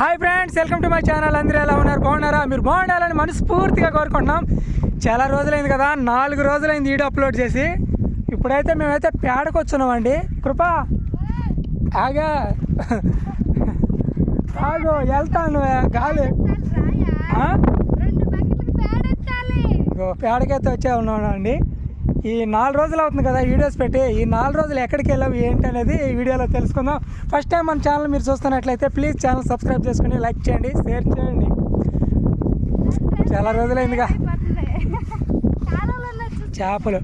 Hi friends welcome to my channel అందరూ ఎలా ఉన్నారు? బాగున్నారా? మీరు బాగుండాలని మనస్ఫూర్తిగా కోరుకుంటున్నాం. చాలా రోజులైంది కదా నాలుగు రోజులైంది వీడియో అప్లోడ్ చేసి. ఇప్పుడైతే మేమైతే పేడకు వచ్చున్నామండి. కృపా! ఆగా! ఆగు వెళ్తాను గాలి. పేడకైతే వచ్చే ఉన్నాను అండి ఈ నాలుగు రోజులు అవుతుంది కదా వీడియోస్ పెట్టి ఈ నాలుగు రోజులు ఎక్కడికి వెళ్ళావు ఏంటి అనేది ఈ వీడియోలో తెలుసుకుందాం. ఫస్ట్ టైం మన ఛానల్ మీరు చూస్తున్నట్లయితే ప్లీజ్ ఛానల్ సబ్స్క్రైబ్ చేసుకుని లైక్ చేయండి షేర్ చేయండి. చాలా రోజులైందిగా. చేపలు.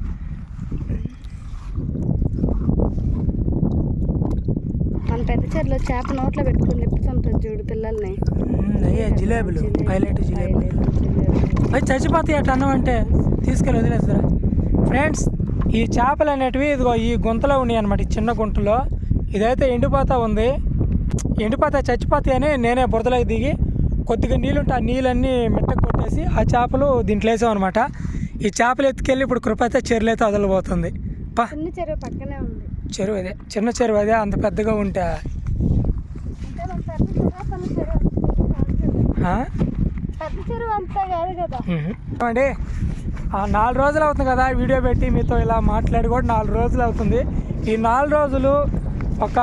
మన పెద్ద చెరులో చేప నోట్లో పెట్టుకొని తిప్పుతుంటారు చూడు పిల్లల్ని. అయ్యే జిలేబులు పైలట్ జిలేబులు. అవి చచ్చిపోతాయి అట్లా అన్నం అంటే తీసుకెళ్ళి వదిలేస్తారా ఫ్రెండ్స్ ఈ చేపలు అనేటివి ఇదిగో ఈ గుంతలో ఉన్నాయి అనమాట ఈ చిన్న గుంటలో. ఇదైతే ఎండిపోతా ఉంది. చచ్చిపోతాయి అని నేనే బురదలోకి దిగి కొద్దిగా నీళ్ళుంటే ఆ నీళ్ళన్నీ మెట్ట కొట్టేసి ఆ చేపలు దీంట్లో వేసాం అనమాట ఈ చేపలు ఎత్తుకెళ్ళి ఇప్పుడు కృప అయితే చెరువులు అయితే వదలబోతుంది. పా. చిన్న చెరువు పక్కనే ఉంది. చెరువు అదే చిన్న చెరువు అదే అంత పెద్దగా ఉంటే. అండి నాలుగు రోజులు అవుతుంది కదా వీడియో పెట్టి మీతో ఇలా మాట్లాడి కూడా నాలుగు రోజులు అవుతుంది. ఈ నాలుగు రోజులు ఒక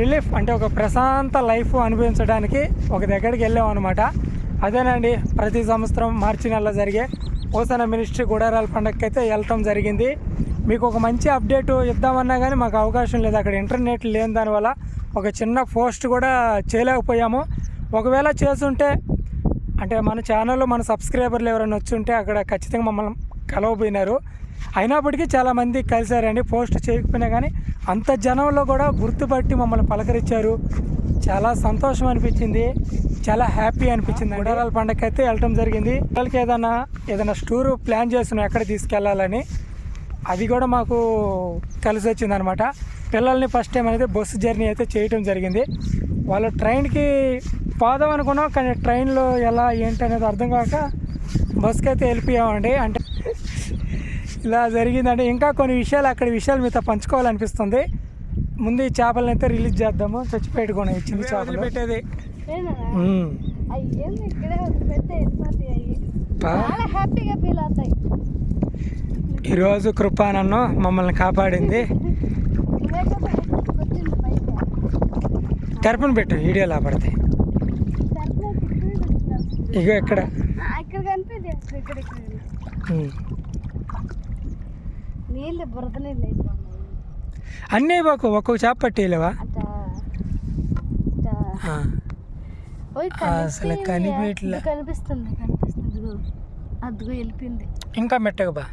రిలీఫ్ అంటే ఒక ప్రశాంత లైఫ్ అనుభవించడానికి ఒక దగ్గరికి వెళ్ళాం అనమాట అదేనండి ప్రతి సంవత్సరం మార్చి నెలలో జరిగే ఓసన మినిస్ట్రీ గుడారాల పండగకి అయితే వెళ్ళటం జరిగింది. మీకు ఒక మంచి అప్డేట్ ఇద్దామన్నా కానీ మాకు అవకాశం లేదు. అక్కడ ఇంటర్నెట్ లేని దానివల్ల ఒక చిన్న పోస్ట్ కూడా చేయలేకపోయాము. ఒకవేళ చేసుంటే అంటే మన ఛానల్లో మన సబ్స్క్రైబర్లు ఎవరైనా వచ్చి ఉంటే అక్కడ ఖచ్చితంగా మమ్మల్ని కలవబోయినారు. అయినప్పటికీ చాలామంది కలిశారండి. పోస్ట్ చేయకపోయినా కానీ అంత జనంలో కూడా గుర్తుపట్టి మమ్మల్ని పలకరించారు. చాలా సంతోషం అనిపించింది. చాలా హ్యాపీ అనిపించింది. గుడారాల పండగ అయితే వెళ్ళటం జరిగింది. పిల్లలకి ఏదైనా ఏదైనా టూర్ ప్లాన్ చేస్తున్నాం ఎక్కడ తీసుకెళ్ళాలని అది కూడా మాకు కలిసి వచ్చింది అనమాట పిల్లల్ని ఫస్ట్ టైం అనేది బస్సు జర్నీ అయితే చేయటం జరిగింది. వాళ్ళు ట్రైన్కి పోదాం అనుకున్నాం కానీ ట్రైన్లో ఎలా ఏంటి అనేది అర్థం కాక బస్కి అయితే వెళ్ళిపోయామండి. అంటే ఇలా జరిగిందండి. ఇంకా కొన్ని విషయాలు అక్కడ విషయాలు మీతో పంచుకోవాలనిపిస్తుంది. ముందు ఈ చేపలను అయితే రిలీజ్ చేద్దాము. చచ్చిపెట్టుకోండి ఈ చిన్న చేపలు. పెట్టేది ఈరోజు కృప నన్ను మమ్మల్ని కాపాడింది. తెరపని పెట్టు సర్ప్రైజ్ ఇక్కడ వచ్చింది. ఇగో ఇక్కడ. నీళ్ళు బురద నీళ్ళు అయిపోయినాయి అన్నీ బాకు ఒక్కొక్క చేప పట్టేయలేవా? అసలు కనిపిస్తుంది కనిపిస్తుంది. అదిగో వెళ్ళిపోయింది. ఇంకా మెట్టగా బా.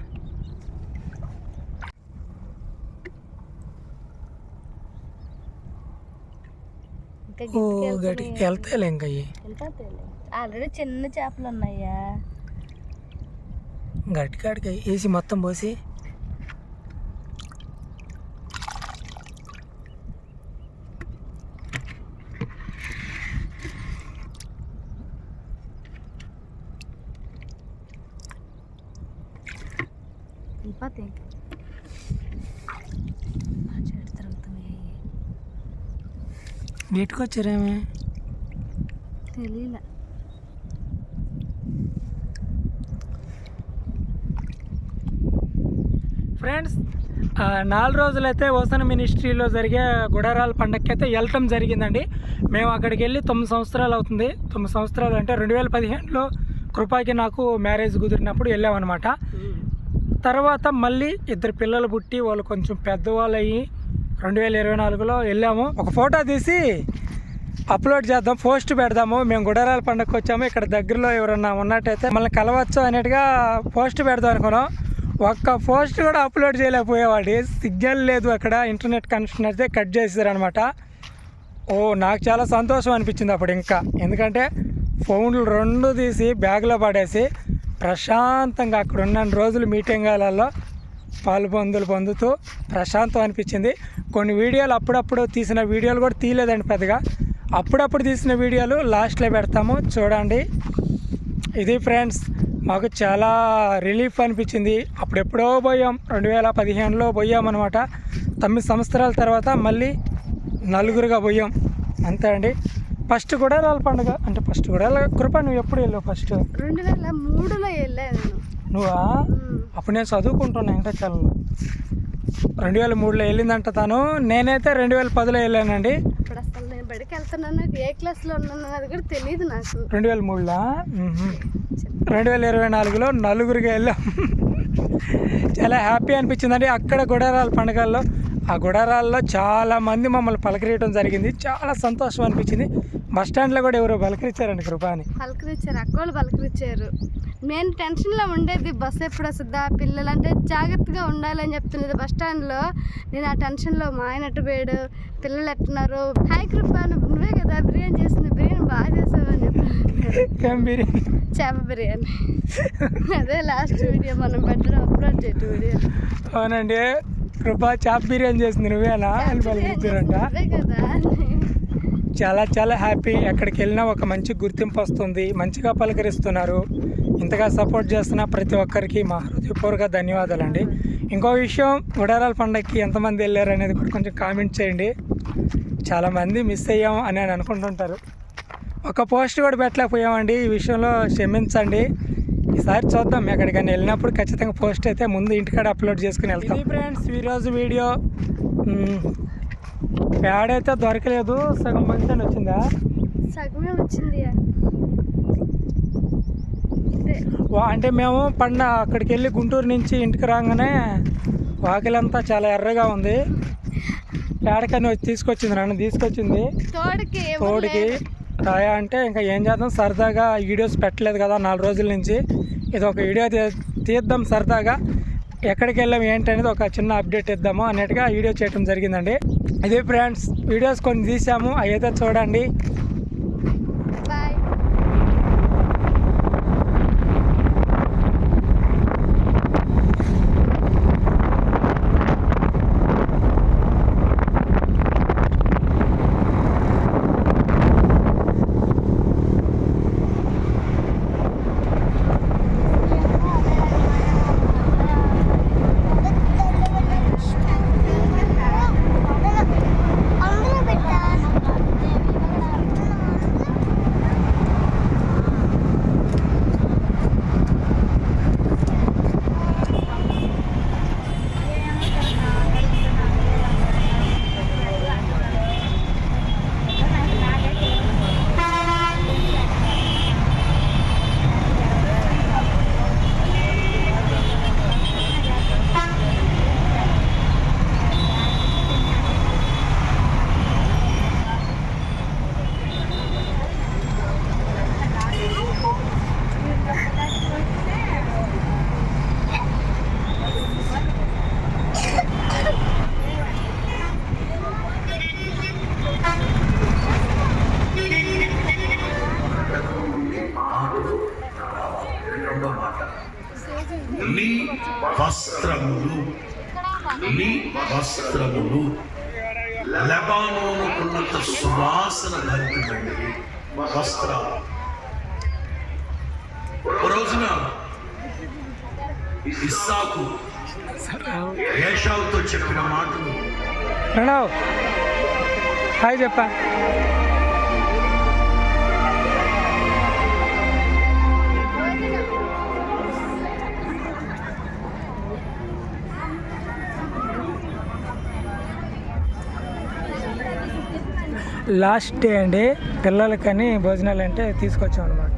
ఓ గిట్టుకు గడి వెళ్తున్నాయి. వెళ్తాయిలే ఇంకా అయ్యి వెళ్ళిపోతాయిలే. ఆల్రెడీ చిన్న చేపలు ఉన్నాయా గట్టి కాడికి వేసి మొత్తం పోసి వెళ్ళిపోతాయి నీటికి వచ్చారేమే తెలియలే ఫ్రెండ్స్ నాలుగు రోజులైతే ఓసన మినిస్ట్రీలో జరిగే గుడారాల పండగకి అయితే వెళ్ళటం జరిగిందండి. మేము అక్కడికి వెళ్ళి తొమ్మిది సంవత్సరాలు అవుతుంది. తొమ్మిది సంవత్సరాలు అంటే రెండు వేల పదిహేనులో కృపాకి నాకు మ్యారేజ్ కుదిరినప్పుడు వెళ్ళామన్నమాట. తర్వాత మళ్ళీ ఇద్దరు పిల్లలు పుట్టి వాళ్ళు కొంచెం పెద్దవాళ్ళు అయ్యి రెండు వేల ఇరవై నాలుగులో వెళ్ళాము. ఒక ఫోటో తీసి అప్లోడ్ చేద్దాం పోస్ట్ పెడదాము. మేము గుడారాల పండుగకు వచ్చాము. ఇక్కడ దగ్గరలో ఎవరన్నా ఉన్నట్టయితే మనల్ని కలవచ్చు అనేట్టుగా పోస్ట్ పెడదాం అనుకున్నాం. ఒక్క పోస్ట్ కూడా అప్లోడ్ చేయలేకపోయేవాడి సిగ్నల్ లేదు అక్కడ. ఇంటర్నెట్ కనెక్షన్ అయితే కట్ చేసారనమాట ఓ నాకు చాలా సంతోషం అనిపించింది అప్పుడు ఇంకా. ఎందుకంటే ఫోన్లు రెండు తీసి బ్యాగ్లో పడేసి ప్రశాంతంగా అక్కడ ఉన్న రోజులు మీటింగాలలో పాలు పొందులు పొందుతూ ప్రశాంతం అనిపించింది. కొన్ని వీడియోలు అప్పుడప్పుడు తీసిన వీడియోలు కూడా తీయలేదండి పెద్దగా. అప్పుడప్పుడు తీసిన వీడియోలు లాస్ట్లో పెడతాము. చూడండి. ఇది ఫ్రెండ్స్ మాకు చాలా రిలీఫ్ అనిపించింది. అప్పుడెప్పుడో పోయాం. రెండు వేల పదిహేనులో పోయామన్నమాట. తొమ్మిది సంవత్సరాల తర్వాత మళ్ళీ నలుగురుగా పోయాం. అంతే అండి. ఫస్ట్ గుడారాల పండుగ. అంటే ఫస్ట్ గుడారాల కృప నువ్వు ఎప్పుడు వెళ్ళావు ఫస్ట్? రెండు వేల మూడులో వెళ్ళాను నువ్వా. అప్పుడు నేను చదువుకుంటున్నా వెంకటాచలంలో. రెండు వేల మూడులో వెళ్ళిందంట తను. నేనైతే రెండు వేల పదిలో వెళ్ళానండి. ఇప్పుడు అసలు నేను బడికి వెళ్తున్నాను. ఏ క్లాస్లో ఉన్నాను అది కూడా తెలియదు నాకు. రెండు వేల మూడులో? రెండు వేల ఇరవై నాలుగులో నలుగురికి వెళ్ళాం. చాలా హ్యాపీ అనిపించిందండి. అక్కడ గుడారాల పండుగల్లో ఆ గుడారాల్లో చాలా మంది మమ్మల్ని పలకరియడం జరిగింది. చాలా సంతోషం అనిపించింది. బస్ స్టాండ్లో కూడా ఎవరో పలకరించారండి కృపాని. పలకరించారు అక్క వాళ్ళు పలకరించారు. నేను టెన్షన్లో ఉండేది బస్సు ఎప్పుడు వస్తుందా పిల్లలు అంటే జాగ్రత్తగా ఉండాలని చెప్తున్నది బస్ స్టాండ్లో. నేను ఆ టెన్షన్లో మా ఆయన పోయాడు పిల్లలు ఎట్టున్నారు? హాయ్ కృప నువ్వు- కదా బిర్యానీ చేసింది బిర్యానీ బాగా చేసావు అని చెప్పి ఏం బిర్యానీ? చేప బిర్యానీ. అదే లాస్ట్ వీడియో మనం పెట్టడం అప్లోడ్ చేయటం వీడియో అవునండి కృప చాప్ బిర్యానీ చేసింది నువ్వేనా అని పలికించారంట అదే కదా చాలా చాలా హ్యాపీ ఎక్కడికి వెళ్ళినా ఒక మంచి గుర్తింపు వస్తుంది. మంచిగా పలకరిస్తున్నారు. ఇంతగా సపోర్ట్ చేస్తున్న ప్రతి ఒక్కరికి మా హృదయపూర్వక ధన్యవాదాలండి. ఇంకో విషయం గుడారాల పండగకి ఎంతమంది వెళ్ళారు అనేది కూడా కొంచెం కామెంట్ చేయండి. చాలామంది మిస్ అయ్యాం అని అని అనుకుంటుంటారు. ఒక పోస్ట్ కూడా పెట్టలేకపోయామండి. ఈ విషయంలో క్షమించండి. ఈసారి చూద్దాం ఎక్కడికైనా వెళ్ళినప్పుడు ఖచ్చితంగా పోస్ట్ అయితే ముందు ఇంటికాడ అప్లోడ్ చేసుకుని వెళ్తాం. ఫ్రెండ్స్ ఈరోజు వీడియో. ప్యాడ్ అయితే దొరకలేదు. సగం మంచి వచ్చిందా? సగమే వచ్చింది అంటే మేము పండ అక్కడికి వెళ్ళి గుంటూరు నుంచి ఇంటికి రాగానే వాకిలంతా చాలా ఎర్రగా ఉంది. పేడకని వచ్చి తీసుకొచ్చింది నన్ను తీసుకొచ్చింది. తోడుకి. రాయా అంటే ఇంకా ఏం చేద్దాం? సరదాగా వీడియోస్ పెట్టలేదు కదా నాలుగు రోజుల నుంచి. ఇది ఒక వీడియో తీద్దాం సరదాగా. ఎక్కడికి వెళ్ళాం ఏంటి అనేది ఒక చిన్న అప్డేట్ ఇద్దాము. అన్నట్టుగా వీడియో చేయడం జరిగిందండి. ఇదే ఫ్రెండ్స్ వీడియోస్ కొన్ని తీసాము. అవి అయితే చూడండి బాయ్ అందులో పెట్టా నీ వస్త్రములు నీ వస్త్రములు లెబానోనుకున్నంత సువాసన భరితమైనవి వస్త్రాలు ఒక రోజున ఇస్సాకు ఏషావుతో చెప్పిన మాటలు. ప్రణవ్ హాయ్ చెప్పా. లాస్ట్ డే అండి పిల్లలకని భోజనాలు అంటే తీసుకొచ్చాం అనమాట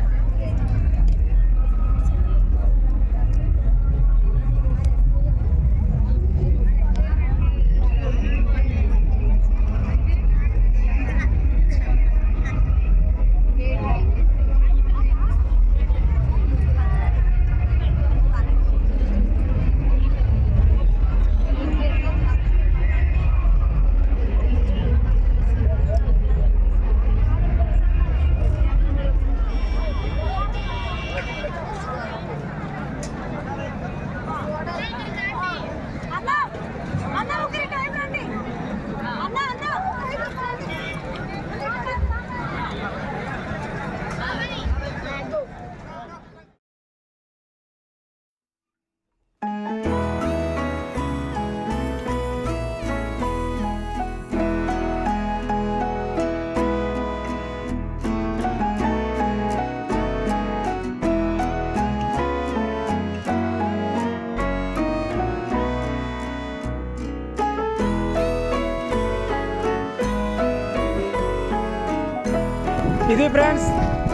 ఇది ఫ్రెండ్స్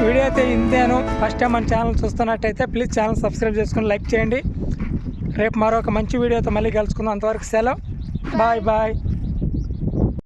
వీడియో అయితే ఇంతేను. ఫస్ట్ టైం మన ఛానల్ చూస్తున్నట్టయితే ప్లీజ్ ఛానల్ సబ్స్క్రైబ్ చేసుకుని లైక్ చేయండి. రేపు మరొక మంచి వీడియోతో మళ్ళీ కలుసుకుందాం. అంతవరకు సెలవు. Bye bye